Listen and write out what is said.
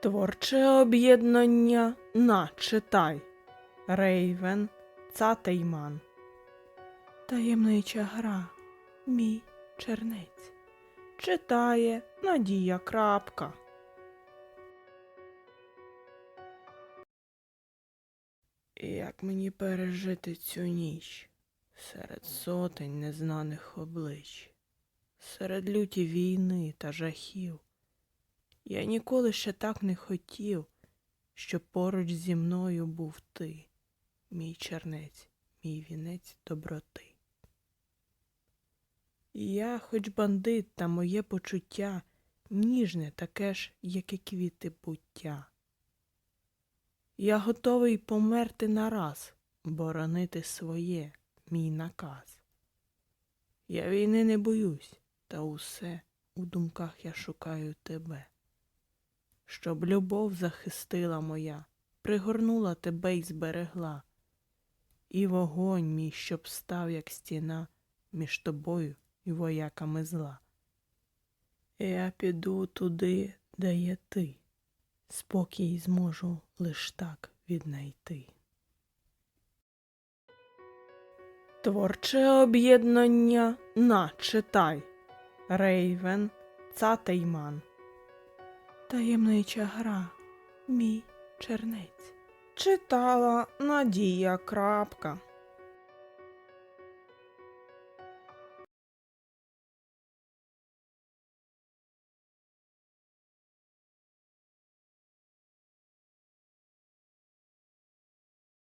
Творче об'єднання на читай. Рейвен Цатейман. Таємнича гра. Мій чернець. Читає Надія Крапка. Як мені пережити цю ніч серед сотень незнаних облич, серед люті війни та жахів? Я ніколи ще так не хотів, щоб поруч зі мною був ти, мій чернець, мій вінець доброти. Я, хоч бандит, та моє почуття ніжне таке ж, як і квіти буття. Я готовий померти нараз, боронити своє, мій наказ. Я війни не боюсь, та усе у думках я шукаю тебе. Щоб любов захистила моя, пригорнула тебе й зберегла, і вогонь мій, щоб став, як стіна, між тобою і вояками зла. Я піду туди, де є ти, спокій зможу лиш так віднайти. Творче об'єднання на читай. Рейвен Цатейман. Таємнича гра. Мій чернець. Читала Надія Крапка.